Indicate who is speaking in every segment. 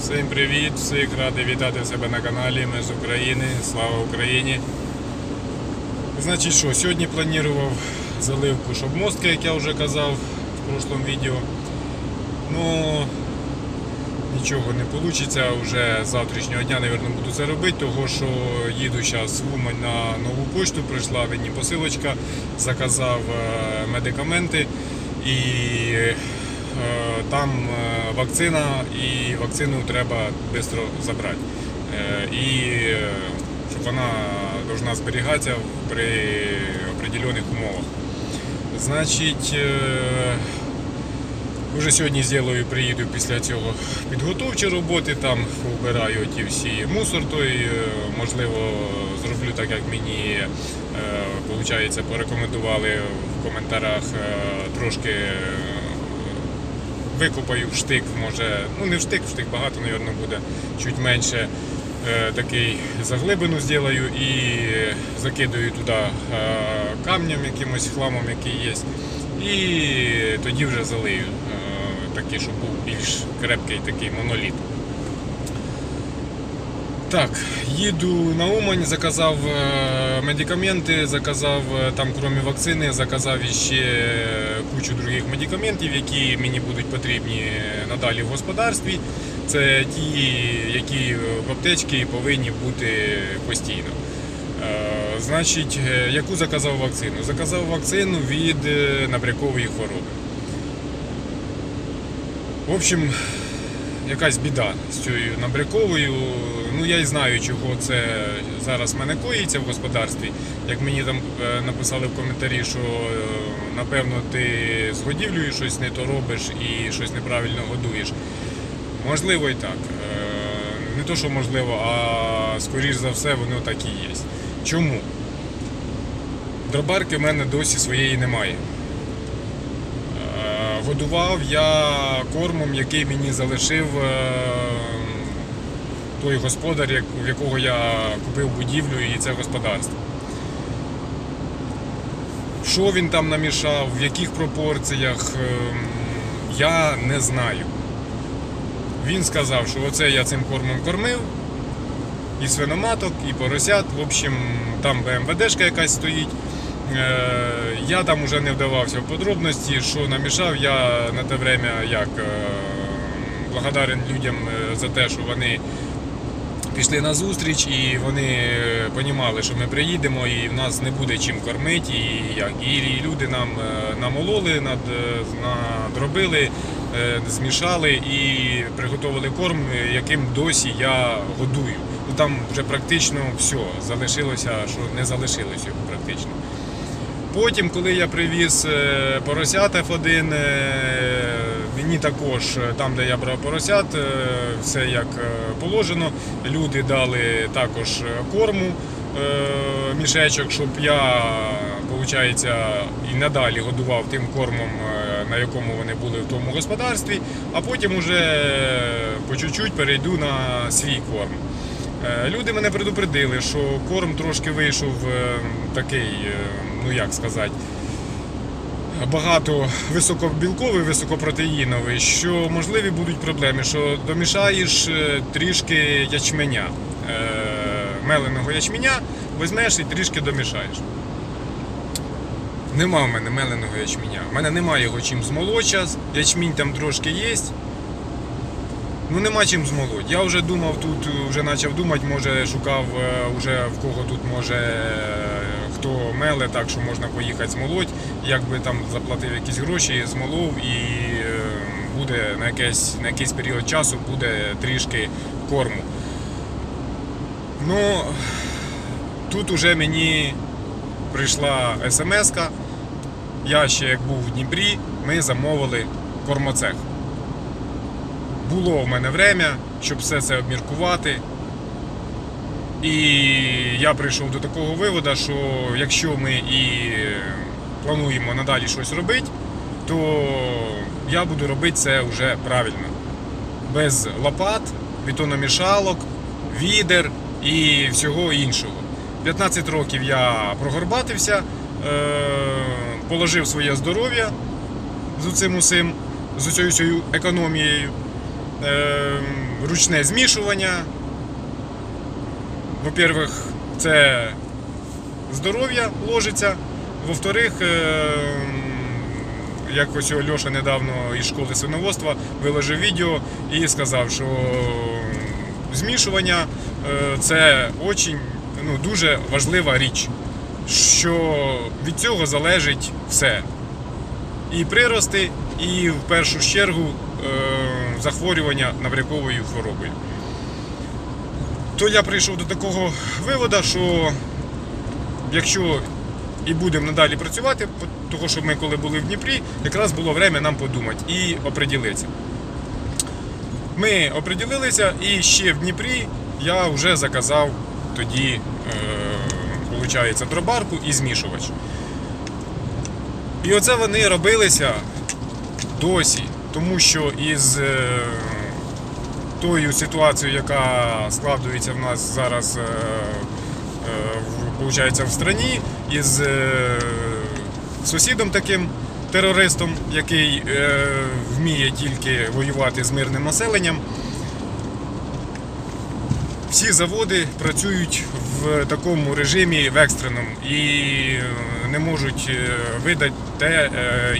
Speaker 1: Всім привіт, всіх радий вітати себе на каналі. Ми з України. Слава Україні. Значить що, сьогодні планував заливку шобмостки, як я вже казав в прошлому відео. Ну нічого не вийде. Вже з завтрашнього дня, мабуть, буду це робити, того що їду зараз в Умань на нову почту, прийшла мені посилочка, заказав е, медикаменти і там е, вакцина і вакцину треба швидко забрати. Е, І е, щоб вона повинна зберігатися при определених умовах. Значить, е, Уже сьогодні зроблю, приїду після цього підготовчі роботи, там вбираю ті всі мусор, той, е, можливо, зроблю так, як мені е, виходить, порекомендували в коментарях е, трошки е, викопаю в штик, може, ну не в штик, в штик багато, мабуть, буде чуть менше. Е, Такий заглибину зроблю і закидаю туди е, камнем, якимось хламом, який є. І тоді вже залию. е, Такий, щоб був більш крепкий такий моноліт. Так, їду на Умань, заказав е, медикаменти, заказав е, там, крім вакцини, заказав ще кучу других медикаментів, які мені будуть потрібні надалі в господарстві. Це ті, які в аптечці повинні бути постійно. Е, Значить, яку заказав вакцину? Заказав вакцину від набрякової хвороби. В общем, якась біда з цією набряковою. Ну я й знаю, чого це зараз в мене коїться в господарстві. Як мені там е, написали в коментарі, що е, напевно ти з годівлею щось не то робиш і щось неправильно годуєш. Можливо і так. Е, Не то, що можливо, а скоріш за все воно так і є. Чому? Дробарки в мене досі своєї немає. Е, Годував я кормом, який мені залишив е, той господар, в якого я купив будівлю і це господарство. Що він там намішав, в яких пропорціях, ем, я не знаю. Він сказав, що оце я цим кормом кормив, і свиноматок, і поросят. В общем, там БМВДшка якась стоїть. Е, Я там уже не вдавався в подробності, що намішав я на те время як е, благодарен людям е, за те, що вони пішли на зустріч і вони розуміли, що ми приїдемо і в нас не буде чим кормити. І, як, і люди нам намололи, над, надробили, змішали і приготували корм, яким досі я годую. Ну, там вже практично все залишилося, що не залишилось його практично. Потім, коли я привіз е, поросят F1, е, мені також е, там, де я брав поросят, все як положено. Люди дали також корму мішечок, щоб я, виходить, і надалі годував тим кормом, на якому вони були в тому господарстві, а потім уже по чуть-чуть перейду на свій корм. Люди мене предупредили, що корм трошки вийшов такий, ну як сказати, багато високобілковий, високопротеїновий, що можливі будуть проблеми, що домішаєш е, трішки ячменя, е, меленого ячменя, візьмеш і трішки домішаєш. Нема в мене меленого ячменя. У мене немає його чим змолоть зараз, ячмінь там трошки є. Ну нема чим змолоть. Я вже думав тут, е, вже почав думати, може шукав е, вже в кого тут може е, хто меле, так що можна поїхати змолоть. Якби там заплатив якісь гроші, змолов і е, буде на якийсь, на якийсь період часу буде трішки корму. Ну тут уже мені прийшла смс-ка. Я ще як був в Дніпрі, ми замовили кормоцех було в мене время, щоб все це обміркувати. І я прийшов до такого виводу, що якщо ми і плануємо надалі щось робити, то я буду робити це вже правильно. Без лопат, бетономішалок, відер і всього іншого. 15 років я прогорбатився, е, положив своє здоров'я з цим усім, з цією економією. Е, ручне змішування. Во-первых, це здоров'я ложиться. Во-вторых, е, як ось Льоша недавно із школи свиноводства виложив відео і сказав, що змішування е, це очень, ну, дуже важлива річ, що від цього залежить все. І прирости, і в першу чергу е, захворювання набряковою хворобою. То я прийшов до такого виводу, що якщо і будемо надалі працювати, того що ми коли були в Дніпрі, якраз було время нам подумати і оприділитися. Ми оприділилися і ще в Дніпрі я вже заказав тоді, е, дробарку і змішувач. І оце вони робилися досі, тому що із е, тою ситуацією, яка складується в нас зараз е, е, в- страні, із е, сусідом таким терористом, який вміє тільки воювати з мирним населенням. Всі заводи працюють в такому режимі в екстреному і не можуть видати те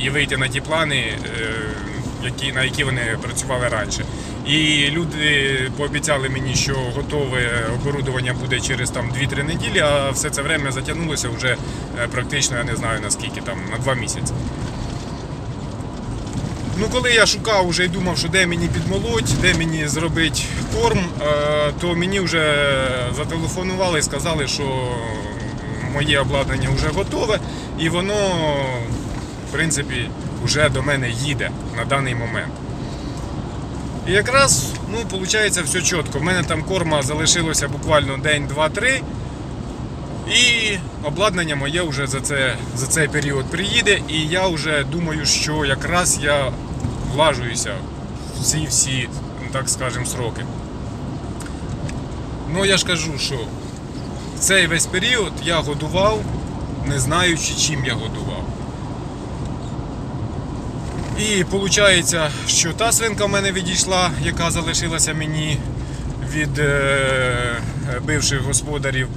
Speaker 1: і вийти на ті плани, на які вони працювали раніше. І люди пообіцяли мені, що готове оборудовання буде через там 2-3 неділі, а все це время затягнулося вже е, практично, я не знаю наскільки, там на 2 місяці. Ну, коли я шукав вже і думав, що де мені підмолоть, де мені зробити корм, е, то мені вже зателефонували і сказали, що моє обладнання вже готове, і воно, в принципі, вже до мене їде на даний момент. І якраз, ну, виходить, все чітко. У мене там корма залишилося буквально день, два-три. І обладнання моє вже за, це, за цей період приїде, і я вже думаю, що якраз я влажуюся в ці всі, так скажемо, сроки. Ну я ж кажу, що цей весь період я годував, не знаючи, чим я годував. І виходить, що та свинка в мене відійшла, яка залишилася мені від е, бивших господарів.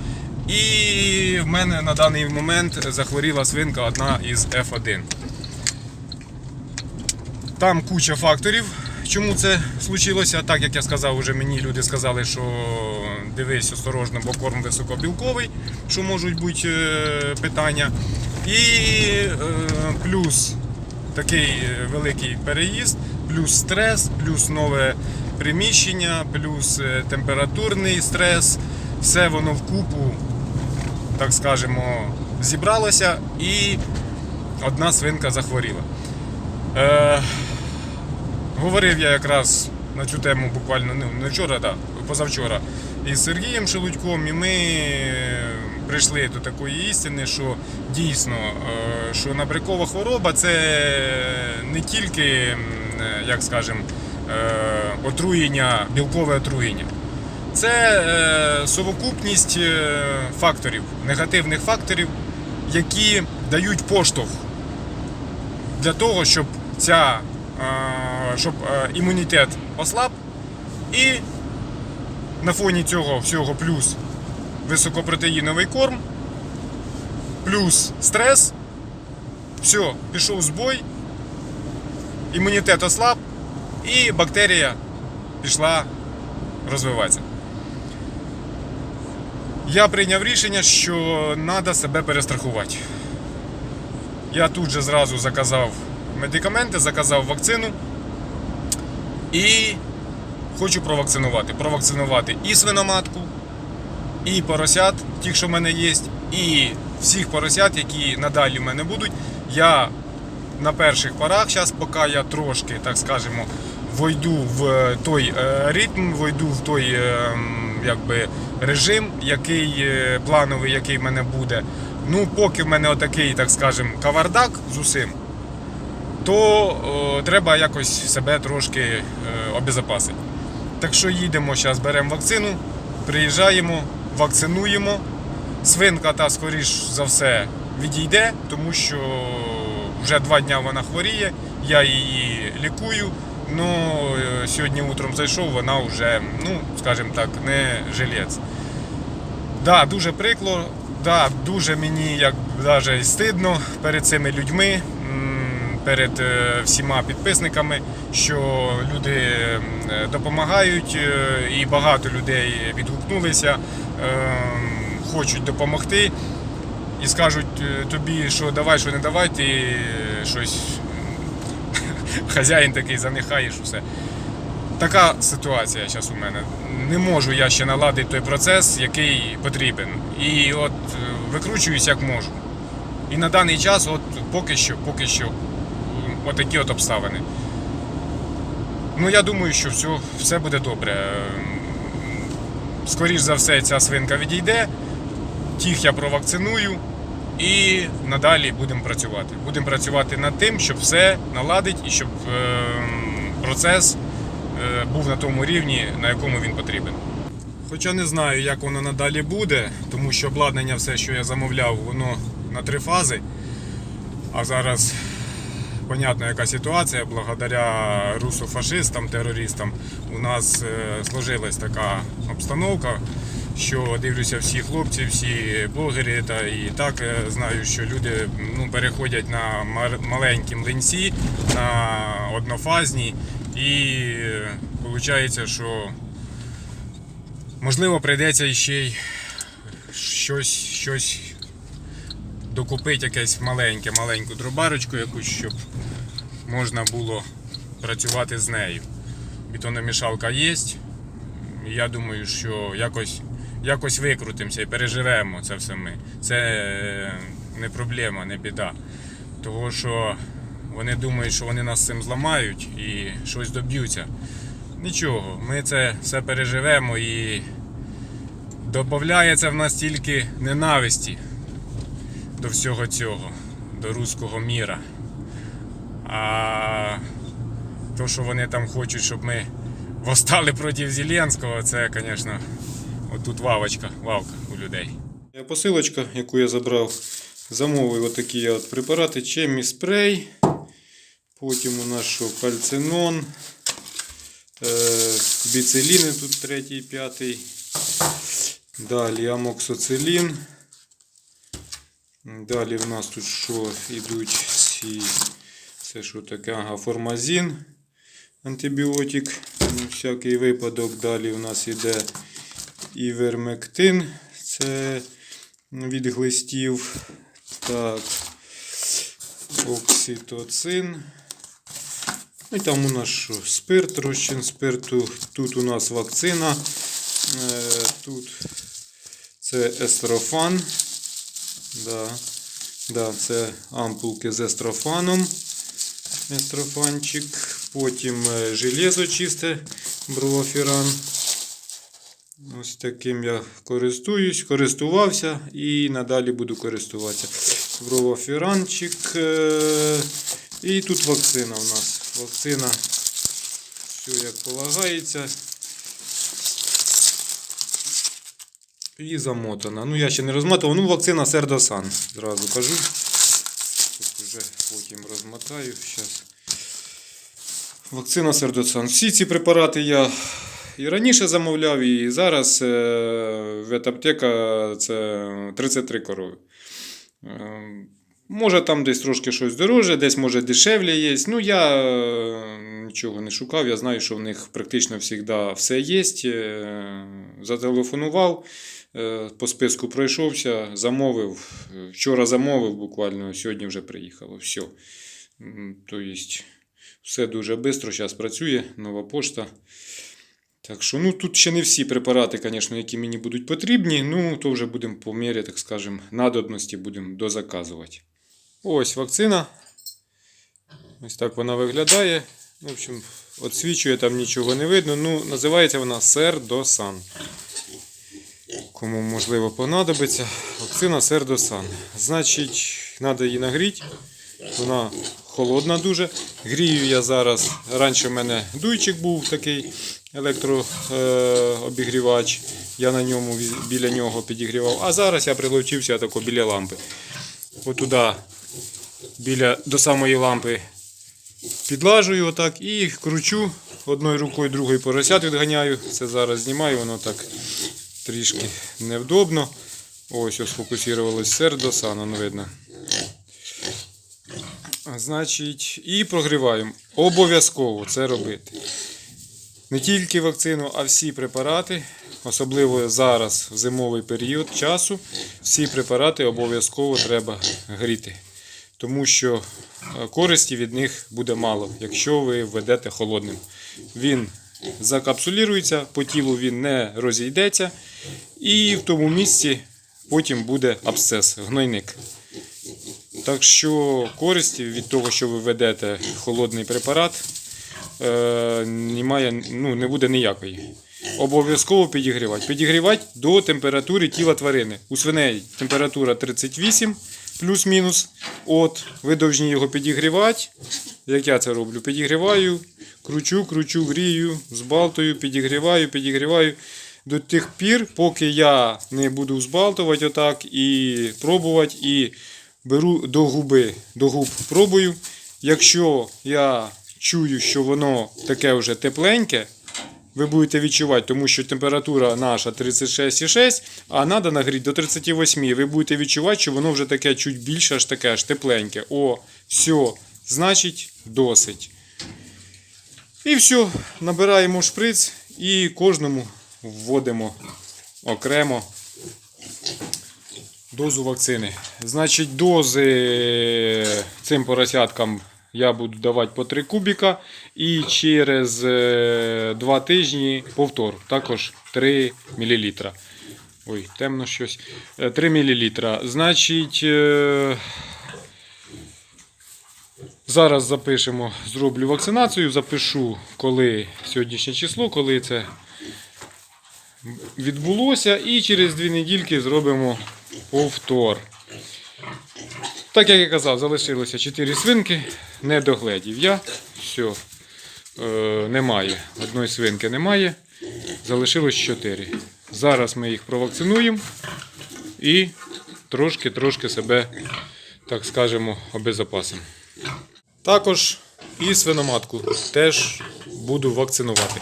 Speaker 1: І в мене на даний момент захворіла свинка одна із F1. Там куча факторів, чому це случилося. Так як я сказав, вже мені люди сказали, що дивись осторожно, бо корм високобілковий, що можуть бути е, питання. І е, плюс такий е, великий переїзд, плюс стрес, плюс нове приміщення, плюс е, температурний стрес. Все воно вкупу, так скажемо, зібралося і одна свинка захворіла. Е, говорив я якраз на цю тему буквально ну, не вчора, да, позавчора із Сергієм Шелудьком, і ми прийшли до такої істини, що дійсно, е, що набрякова хвороба це не тільки, е, як скажемо, е, отруєння, білкове отруєння. Це совокупність факторів, негативних факторів, які дають поштовх для того, щоб ця, щоб імунітет ослаб, і на фоні цього всього плюс високопротеїновий корм, плюс стрес, все, пішов збой, імунітет ослаб, і бактерія пішла розвиватися. Я прийняв рішення, що треба себе перестрахувати. Я тут же зразу заказав медикаменти, заказав вакцину і хочу провакцинувати. Провакцинувати і свиноматку, і поросят, ті, що в мене є, і всіх поросят, які надалі в мене будуть. Я на перших порах, зараз, поки я трошки, так скажемо, войду в той е, ритм, войду в той е, якби, режим, який е, плановий, який в мене буде. Ну, поки в мене отакий, так скажемо, кавардак з усім, то о, треба якось себе трошки е, обезопасити. Так що їдемо зараз, беремо вакцину, приїжджаємо, вакцинуємо. Свинка та, скоріш за все, відійде, тому що вже два дні вона хворіє, я її лікую. Ну, е, сьогодні утром зайшов, вона вже, ну, скажімо так, не жилець. Да, дуже прикло, да, дуже мені як навіть стидно перед цими людьми, перед е, всіма підписниками, що люди е, допомагають, і багато людей відгукнулися, хочуть допомогти і скажуть е, тобі, що давай, що не давай, ти е, щось хазяїн такий занехаєш усе. Така ситуація зараз у мене. Не можу я ще наладити той процес, який потрібен. І от е, викручуюсь як можу. І на даний час, от поки що, поки що, отакі от обставини. Ну, я думаю, що все, все буде добре. Скоріш за все, ця свинка відійде, тих я провакциную і надалі будемо працювати. Будемо працювати над тим, щоб все наладити і щоб ем, процес е, був на тому рівні, на якому він потрібен. Хоча не знаю, як воно надалі буде, тому що обладнання, все, що я замовляв, воно на три фази. А зараз, понятно, яка ситуація, благодаря русофашистам, терористам, у нас е, сложилась така обстановка, що дивлюся, всі хлопці, всі блогери, та і так е, знаю, що люди ну, переходять на маленькі млинці, на однофазні, і виходить, що можливо прийдеться ще й щось, щось докупити якесь маленьке, маленьку дробарочку якусь, щоб можна було працювати з нею. Бетономішалка є. Я думаю, що якось, якось викрутимося і переживемо це все ми. Це е, не проблема, не біда. Того що вони думають, що вони нас цим зламають і щось доб'ються. Нічого, ми це все переживемо і додається в нас тільки ненависті до всього цього, до руського міра. А то, що вони там хочуть, щоб ми восстали проти Зеленського, це, звісно, отут вавочка, вавка у людей.
Speaker 2: Посилочка, яку я забрав, замовив отакі от препарати Чемі спрей. Потім у нас що кальцинон, е, біцеліни тут третій, п'ятий. Далі амоксоцилін. Далі в нас тут що йдуть ці, це що таке, ага, формазин, антибіотик, на всякий випадок. Далі в нас йде івермектин, це від глистів. Так, окситоцин. Ну і там у нас що? Спирт, розчин спирту. Тут у нас вакцина. Е, Тут це естрофан. Да. Да, це ампулки з естрофаном. Естрофанчик. Потім е, железо чисте, бровофіран. Ось таким я користуюсь, користувався і надалі буду користуватися. Бровофіранчик. е, І тут вакцина у нас. Вакцина, все як полагається. І замотана. Ну, я ще не розмотував. Ну, вакцина Сердосан. Зразу кажу. Тут вже потім розмотаю. Щас. Вакцина Сердосан. Всі ці препарати я і раніше замовляв, і зараз е, ветаптека це 33 корови. Е, Може там десь трошки щось дороже, десь може дешевле є. Ну я е, нічого не шукав. Я знаю, що в них практично завжди все є. Зателефонував, по списку пройшовся, замовив. Е, Вчора замовив буквально, сьогодні вже приїхало. Все. Тобто, все дуже швидко зараз працює, нова пошта. Так що, ну тут ще не всі препарати, звісно, які мені будуть потрібні. Ну, то вже будемо по мірі, так скажемо, надобності будемо дозаказувати. Ось вакцина. Ось так вона виглядає. В общем, відсвічує, там нічого не видно. Ну, називається вона Сердосан. Кому можливо понадобиться. Вакцина Сердосан. Значить, треба її нагріти. Вона холодна дуже. Грію я зараз. Раніше в мене дуйчик був такий електрообігрівач. Я на ньому біля нього підігрівав. А зараз я прилучився тако біля лампи. Отуда, біля, до самої лампи Підлажую отак і кручу одною рукою, другою поросят відганяю. Це зараз знімаю, воно так трішки невдобно. Ось ось сфокусувалось сердоса, воно видно. Значить, і прогріваємо. Обов'язково це робити. Не тільки вакцину, а всі препарати, особливо зараз, в зимовий період часу, всі препарати обов'язково треба гріти. Тому що е, користі від них буде мало, якщо ви введете холодним. Він закапсулюється, по тілу він не розійдеться, і в тому місці потім буде абсцес, гнойник. Так що користі від того, що ви ведете холодний препарат, е, немає, ну, не буде ніякої. Обов'язково підігрівати. Підігрівати до температури тіла тварини. У свиней температура 38 плюс-мінус. От, ви повинні його підігрівати. Як я це роблю? Підігріваю, кручу, кручу, грію, збалтую, підігріваю, підігріваю. До тих пір, поки я не буду збалтувати отак і пробувати, і беру до губи, до губ пробую. Якщо я чую, що воно таке вже тепленьке, ви будете відчувати, тому що температура наша 36,6, а треба нагріти до 38. Ви будете відчувати, що воно вже таке чуть більше, аж таке, аж тепленьке. О, все, значить, досить. І все, набираємо шприц і кожному вводимо окремо дозу вакцини. Значить, дози цим поросяткам я буду давати по 3 кубіка. І через 2 тижні повтор. Також 3 мл. Ой, темно щось. Е, 3 мл. Значить. Зараз запишемо, зроблю вакцинацію, запишу, коли сьогоднішнє число, коли це відбулося, і через дві недільки зробимо повтор. Так як я казав, залишилося 4 свинки, не догледів я. Все, е, немає. Одної свинки немає. Залишилось 4. Зараз ми їх провакцинуємо і трошки-трошки себе, так скажемо, обезопасимо. Також і свиноматку теж буду вакцинувати.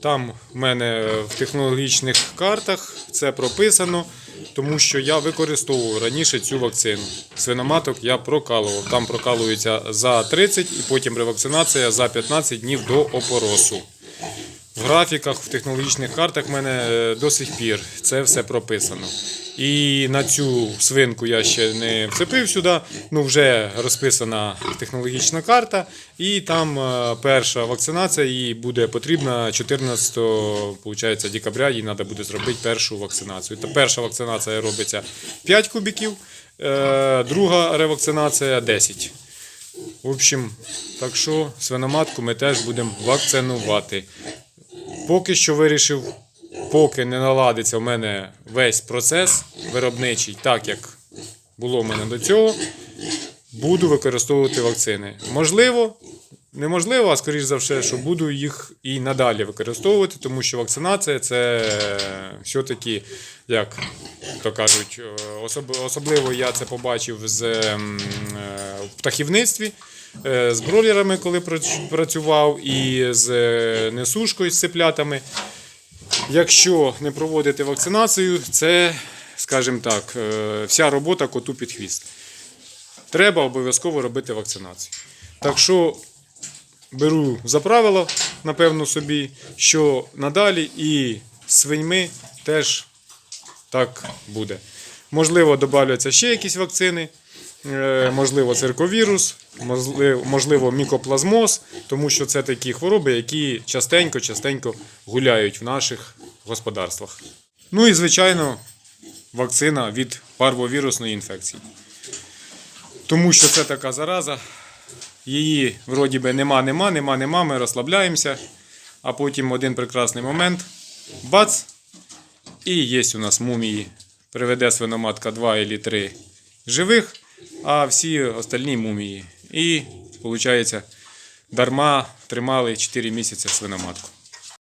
Speaker 2: Там в мене в технологічних картах це прописано, тому що я використовував раніше цю вакцину. Свиноматок я прокалував. Там прокалується за 30 і потім ревакцинація за 15 днів до опоросу. В графіках, в технологічних картах в мене е, до сих пір це все прописано. І на цю свинку я ще не вцепив сюди. Ну вже розписана технологічна карта, і там е, перша вакцинація їй буде потрібна 14 получається, декабря. Їй треба буде зробити першу вакцинацію. Та перша вакцинація робиться 5 кубиків, е, друга ревакцинація 10. В общем, так що свиноматку ми теж будемо вакцинувати. Поки що вирішив, поки не наладиться в мене весь процес виробничий, так як було в мене до цього, буду використовувати вакцини. Можливо, неможливо, а скоріш за все, що буду їх і надалі використовувати, тому що вакцинація це все-таки, як то кажуть, е, особ- особливо я це побачив з ем, е, в птахівництві. Е, З бролерами, коли працював, і з е, несушкою з цеплятами. Якщо не проводити вакцинацію, це, скажімо так, е, вся робота коту під хвіст. Треба обов'язково робити вакцинацію. Так що беру за правило, напевно, собі, що надалі і свиньми теж так буде. Можливо, додаються ще якісь вакцини, можливо, цирковірус, можливо, можливо, мікоплазмоз, тому що це такі хвороби, які частенько-частенько гуляють в наших господарствах. Ну і, звичайно, вакцина від парвовірусної інфекції. Тому що це така зараза. Її вроді би нема, нема, нема, нема, ми розслабляємося, а потім один прекрасний момент. Бац! І є у нас мумії. Приведе свиноматка 2 або 3 живих, а всі остальні мумії. І, виходить, дарма тримали 4 місяці свиноматку.